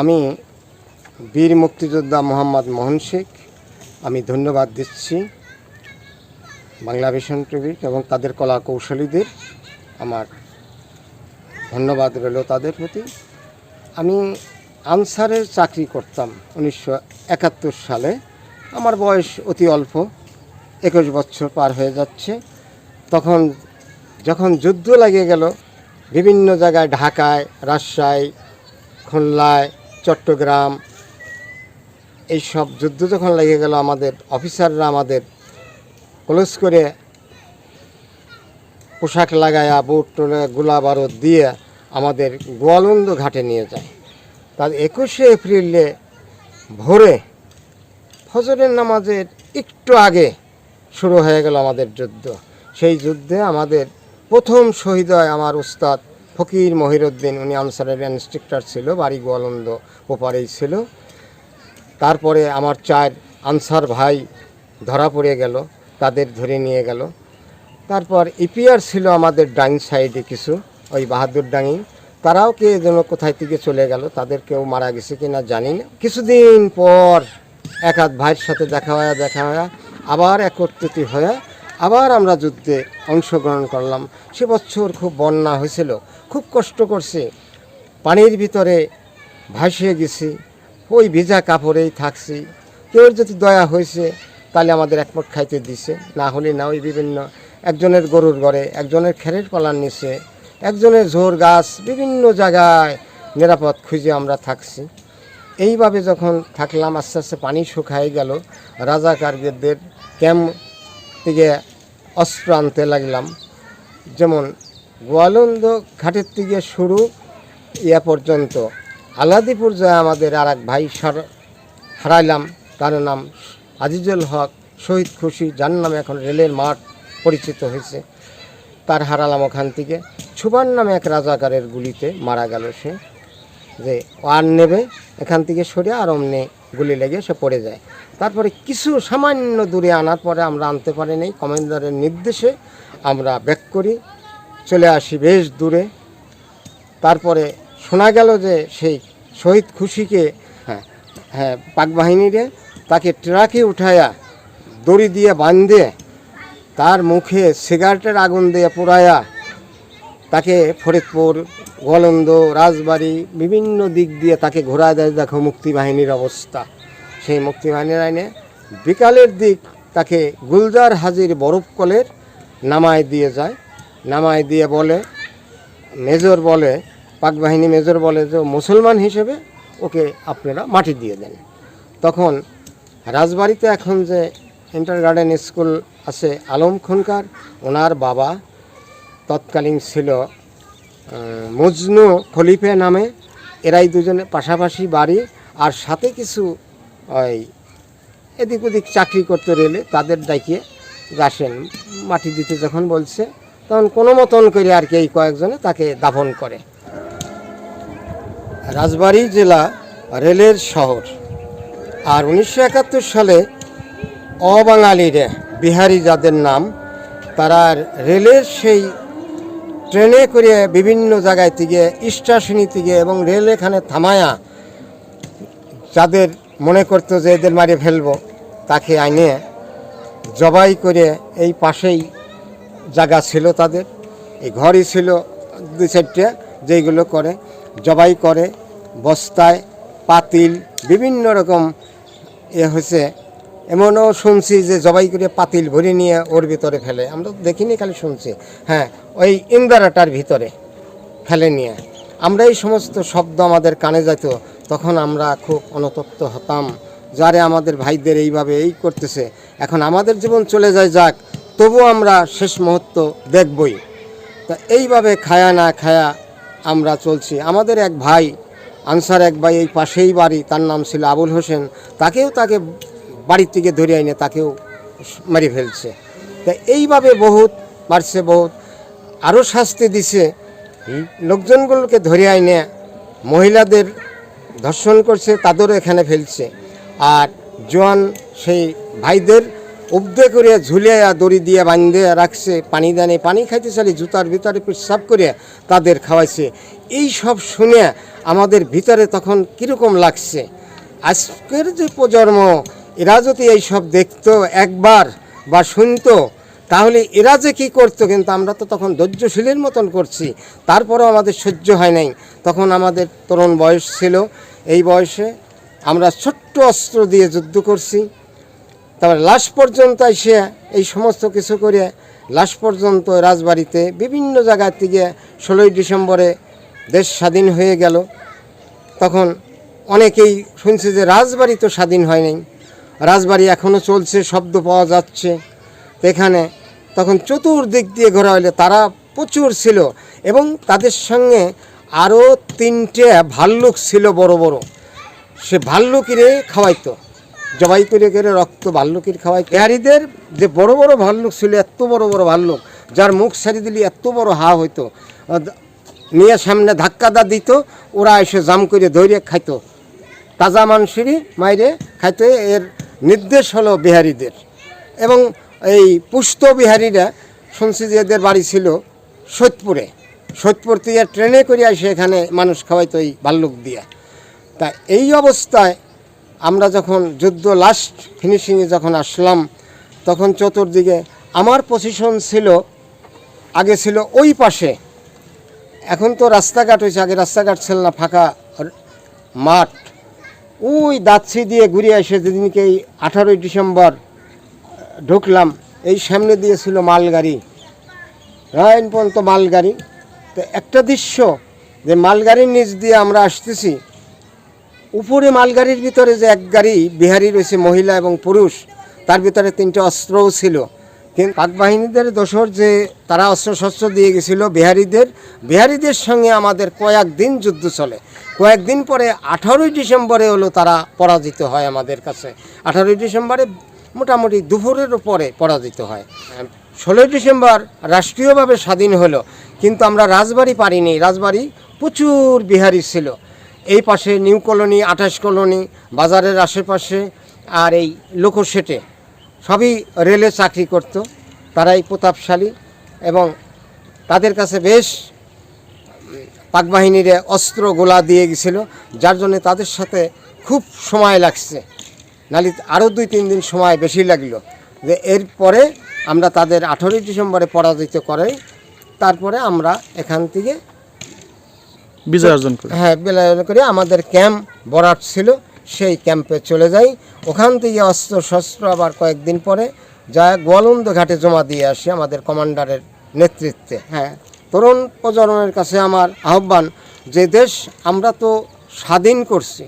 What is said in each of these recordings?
আমি বীর মুক্তিযোদ্ধা মোহাম্মদ মোহন শেখ। আমি ধন্যবাদ দিচ্ছি বাংলা ভিশন টিভি এবং তাদের কলা কৌশলীদের আমার ধন্যবাদ রইল তাদের প্রতি। আমি আনসারের চাকরি করতাম উনিশশো একাত্তর সালে। আমার বয়স অতি অল্প, একুশ বছর পার হয়ে যাচ্ছে। তখন যখন যুদ্ধ লাগিয়ে গেল, বিভিন্ন জায়গায় ঢাকায়, রাজশাহী, খুলনায় চট্টগ্রাম, এইসব যুদ্ধ যখন লেগে গেল, আমাদের অফিসাররা আমাদের ক্লোজ করে পোশাক লাগায়া, বুট টুলে গোলা বারুদ দিয়ে আমাদের গোয়ালন্দ ঘাটে নিয়ে যায়। তার একুশে এপ্রিলে ভোরে ফজরের নামাজের একটু আগে শুরু হয়ে গেল আমাদের যুদ্ধ। সেই যুদ্ধে আমাদের প্রথম শহীদ হয় আমার উস্তাদ ফকির মহিরুদ্দিন, উনি আনসারের ইনস্ট্রাক্টর ছিল, বাড়ি গোয়ালন্দ ওপারেই ছিল। তারপরে আমার চার আনসার ভাই ধরা পড়ে গেল, তাদের ধরে নিয়ে গেল। তারপর ইপিআর ছিল আমাদের ডাইন সাইডে কিছু, ওই বাহাদুর ডাঙি। তারাও কে যেন কোথায় থেকে চলে গেল, তাদের কেউ মারা গেছে কি না জানি না। কিছুদিন পর এক আধ ভাইয়ের সাথে দেখা হয়ে দেখা হয়ে আবার একত্রিত হয়ে আবার আমরা যুদ্ধে অংশগ্রহণ করলাম। সে বছর খুব বন্যা হয়েছিল, খুব কষ্ট করছে। পানির ভিতরে ভাসিয়ে গেছি, ওই ভিজা কাপড়েই থাকছি। কেউ যদি দয়া হয়েছে, তাহলে আমাদের একমত খাইতে দিছে। না হলে না ওই বিভিন্ন একজনের গরুর ঘরে, একজনের খেরের পালার নিচে, একজনের ঝোর গাছ, বিভিন্ন জায়গায় নিরাপদ খুঁজে আমরা থাকছি। এইভাবে যখন থাকলাম, আস্তে আস্তে পানি শুকায় গেল। রাজাকারদের ক্যাম্প থেকে অস্ত্র আনতে লাগলাম। যেমন গোয়ালন্দ ঘাটের থেকে শুরু, ইয়া পর্যন্ত। আলাদিপুর যায় আমাদের আর এক ভাই সার- হারাইলাম, তার নাম আজিজুল হক। শহীদ খুশি, যার নামে এখন রেলের মাঠ পরিচিত হয়েছে। তার হারালাম ওখান থেকে। ছুবান নামে এক রাজাকারের গুলিতে মারা গেল সে। যে আর নেবে, এখান থেকে সরে আর অমনি গুলি লেগে সে পড়ে যায়। তারপরে কিছু সামান্য দূরে আনার পরে আমরা আনতে পারি নাই। কমান্ডারের নির্দেশে আমরা ব্যাক করি। চলে আসি বেশ দূরে। তারপরে শোনা গেল যে সেই শহীদ খুশিকে হ্যাঁ হ্যাঁ পাক বাহিনীরে তাকে ট্রাকে উঠায়া দড়ি দিয়ে বাঁধে, তার মুখে সিগারেটের আগুন দিয়ে পোড়ায়া তাকে ফরিদপুর, গোলন্দ, রাজবাড়ি বিভিন্ন দিক দিয়ে তাকে ঘোরা দেয়। দেখো মুক্তিবাহিনীর অবস্থা। সেই মুক্তিবাহিনীর আইনে বিকালের দিক তাকে গুলজার হাজির বরফ কলের নামায় দিয়ে যায়। নামায় দিয়ে বলে, মেজর বলে পাক বাহিনী মেজর বলে যে, মুসলমান হিসেবে ওকে আপনারা মাটি দিয়ে দেন। তখন রাজবাড়িতে এখন যে ইন্টার গার্ডেন স্কুল আছে, আলম খুনকার, ওনার বাবা তৎকালীন ছিল মজনু খলিফে নামে, এরাই দুজনে পাশাপাশি বাড়ি আর সাথে কিছু ওই এদিক ওদিক চাকরি করতে রেলে, তাদের ডাকিয়ে আসেন মাটি দিতে যখন বলছে, তখন কোনো মতন করে আর কি এই কয়েকজনে তাকে দাফন করে। রাজবাড়ী জেলা রেলের শহর। আর উনিশশো একাত্তর সালে অবাঙালিরা বিহারি যাদের নাম, তারা রেলের সেই ট্রেনে করে বিভিন্ন জায়গায় থেকে স্টেশনি থেকে এবং রেল এখানে থামায়া যাদের মনে করতো যে এদের মারে ফেলব, তাকে আইনে জবাই করে এই পাশেই জায়গা ছিল তাদের। এই ঘরই ছিল দু চারটে যেইগুলো করে, জবাই করে, বস্তায়, পাতিল, বিভিন্ন রকম এ হয়েছে। এমনও শুনছি যে জবাই করে পাতিল ভরে নিয়ে ওর ভিতরে ফেলে। আমরা তো দেখিনি, খালি শুনছি। হ্যাঁ ওই ইন্দারাটার ভিতরে ফেলে নিয়ে। আমরা এই সমস্ত শব্দ আমাদের কানে যেত তখন আমরা খুব অনুতপ্ত হতাম, যারে আমাদের ভাইদের এইভাবে এই করতেছে। এখন আমাদের জীবন চলে যায় যাক, তবু আমরা শেষ মুহূর্ত দেখবই। তা এইভাবে খায়া না খায়া আমরা চলছি। আমাদের এক ভাই, আনসার এক ভাই এই পাশেই বাড়ি, তার নাম ছিল আবুল হোসেন। তাকেও তাকে বাড়ির থেকে ধরে আইনে তাকেও মারি ফেলছে। তা এইভাবে বহুত মারছে বহুত। আরও শাস্তি দিছে। লোকজনগুলোকে ধরে আইনে মহিলাদের ধর্ষণ করছে তাদেরও এখানে ফেলছে। আর জোয়ান সেই ভাইদের উবদে করে ঝুলিয়া দড়ি দিয়ে বাঁধে রাখছে পানি দানে পানি খাইতে চালি জুতার ভিতরে পেশাব করে তাদের খাওয়াইছে। এই সব শুনে আমাদের ভিতরে তখন কীরকম লাগছে? আজকের যে প্রজন্ম এরা যদি এই সব দেখতো একবার বা শুনতো, তাহলে এরা যে কী করতো কিন্তু আমরা তো তখন ধৈর্যশীলের মতন করছি। তারপরেও আমাদের সহ্য হয় নাই। তখন আমাদের তরুণ বয়স ছিল। এই বয়সে আমরা ছোট্ট অস্ত্র দিয়ে যুদ্ধ করছি। তারপর লাশ পর্যন্ত এসে এই সমস্ত কিছু করে লাশ পর্যন্ত রাজবাড়িতে বিভিন্ন জায়গা থেকে ষোলোই ডিসেম্বরে দেশ স্বাধীন হয়ে গেল। তখন অনেকেই শুনছে যে রাজবাড়ি তো স্বাধীন হয় নাই। রাজবাড়ি এখনও চলছে, শব্দ পাওয়া যাচ্ছে। এখানে তখন চতুর্দিক দিয়ে ঘোরা হলে তারা প্রচুর ছিল এবং তাদের সঙ্গে আরও তিনটে ভাল্লুক ছিল বড় বড়। সে ভাল্লুকিরে খাওয়াইতো। জবাই করে করে রক্ত ভাল্লুকির খাওয়াই বিহারিদের যে বড় বড় ভাল্লুক ছিল, এত বড় বড় ভাল্লুক, যার মুখ সারি দিলে এত বড় হা হইতো নিয়ে সামনে ধাক্কা দা দিত, ওরা এসে জাম করে ধৈর্য খাইতো। তাজা মানুষেরই মাইরে খাইতে, এর নির্দেশ হলো বিহারীদের। এবং এই পুষ্ট বিহারীরা শুনছি যে এদের বাড়ি ছিল সৈদপুরে সৈদপুর থেকে ট্রেনে করে এসে এখানে মানুষ খাওয়াইতো এই ভাল্লুক দিয়া। তা এই অবস্থায় আমরা যখন যুদ্ধ লাস্ট ফিনিশিংয়ে যখন আসলাম, তখন চতুর্দিকে আমার পজিশন ছিল, আগে ছিল ওই পাশে। এখন তো রাস্তাঘাট হয়েছে আগে রাস্তাঘাট ছিল না, ফাঁকা মাঠ। ওই দাচ্ছি দিয়ে ঘুরে এসে যেদিনকে এই আঠারোই ডিসেম্বর ঢুকলাম, এই সামনে দিয়ে ছিল মালগাড়ি। রায়ন পর্যন্ত মালগাড়ি। তো একটা দৃশ্য যে মালগাড়ির নিচ দিয়ে আমরা আসতেছি, উপরে মালগাড়ির ভিতরে যে এক গাড়ি, বিহারি রয়েছে মহিলা এবং পুরুষ, তার ভিতরে তিনটে অস্ত্রও ছিল। কিন্তু পাক বাহিনীদের দোসর যে তারা অস্ত্রশস্ত্র দিয়ে গেছিল বিহারিদের বিহারিদের সঙ্গে আমাদের কয়েকদিন যুদ্ধ চলে। কয়েকদিন পরে আঠারোই ডিসেম্বরে হলো তারা পরাজিত হয় আমাদের কাছে। আঠারোই ডিসেম্বরে মোটামুটি দুপুরের পরে পরাজিত হয়। ষোলোই ডিসেম্বর রাষ্ট্রীয়ভাবে স্বাধীন হলো, কিন্তু আমরা রাজবাড়ি পারিনি। রাজবাড়ি প্রচুর বিহারি ছিল। এই পাশে নিউ কলোনি, আঠাশ কলোনি, বাজারের আশেপাশে আর এই লোকোশেটে সবই রেলে চাকরি করত তারাই প্রতাপশালী এবং তাদের কাছে বেশ পাক বাহিনীর অস্ত্র গোলা দিয়ে গেছিল যার জন্য তাদের সাথে খুব সময় লাগছে। নালি আরও দুই তিন দিন সময় বেশি লাগল। যে এরপরে আমরা তাদের আঠেরোই ডিসেম্বরে পরাজিত করে তারপরে আমরা এখান থেকে বিজয় অর্জন করে। হ্যাঁ বেলায়ন করে। আমাদের ক্যাম্প বরাট ছিল সেই ক্যাম্পে চলে যাই। ওখান থেকে অস্ত্র শস্ত্র আবার কয়েকদিন পরে যা গোয়ালন্দ ঘাটে জমা দিয়ে আসি আমাদের কমান্ডারের নেতৃত্বে। হ্যাঁ। তরুণ প্রজন্মের কাছে আমার আহ্বান যে দেশ আমরা তো স্বাধীন করছি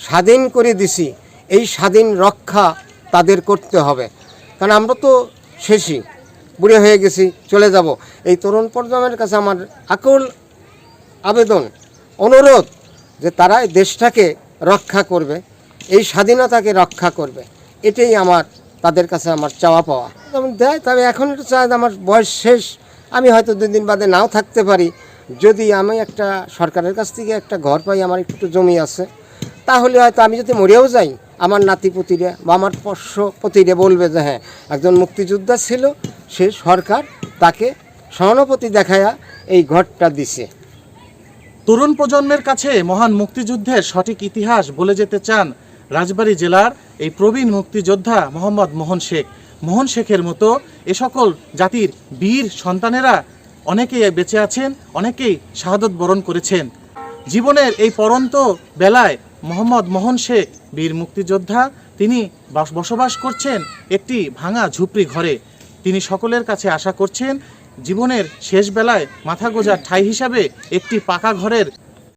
স্বাধীন করে দিছি এই স্বাধীন রক্ষা তাদের করতে হবে। কারণ আমরা তো শেষই বুড়ে হয়ে গেছি চলে যাব। এই তরুণ প্রজন্মের কাছে আমার আকুল আবেদন অনুরোধ যে তারা দেশটাকে রক্ষা করবে, এই স্বাধীনতাকে রক্ষা করবে। এটাই আমার, তাদের কাছে আমার চাওয়া পাওয়া। যেমন দেয়, তবে এখন একটু চায় আমার বয়স শেষ, আমি হয়তো দুই দিন বাদে নাও থাকতে পারি। যদি আমি একটা সরকারের কাছ থেকে একটা ঘর পাই, আমার একটু জমি আছে, তাহলে হয়তো আমি যদি মরেও যাই, আমার নাতিপুতিরে বা আমার পোষ্যপতিরে বলবে যে হ্যাঁ একজন মুক্তিযোদ্ধা ছিল, সে সরকার তাকে সহানুভূতি দেখায়া এই ঘরটা দিছে। তরুণ প্রজন্মের কাছে মহান মুক্তিযুদ্ধের সঠিক ইতিহাস বলে যেতে চান রাজবাড়ী জেলার এই প্রবীণ মুক্তিযোদ্ধা মোহাম্মদ মোহন শেখ। মোহন শেখের মতো এ সকল জাতির বীর সন্তানেরা অনেকেই বেঁচে আছেন, অনেকেই শাহাদত বরণ করেছেন। জীবনের এই পরন্ত বেলায় মোহাম্মদ মোহন শেখ বীর মুক্তিযোদ্ধা, তিনি বাস- বসবাস করছেন একটি ভাঙা ঝুপড়ি ঘরে। তিনি সকলের কাছে আশা করছেন জীবনের শেষ বেলায় মাথা গোজার ঠাই হিসাবে একটি পাকা ঘরের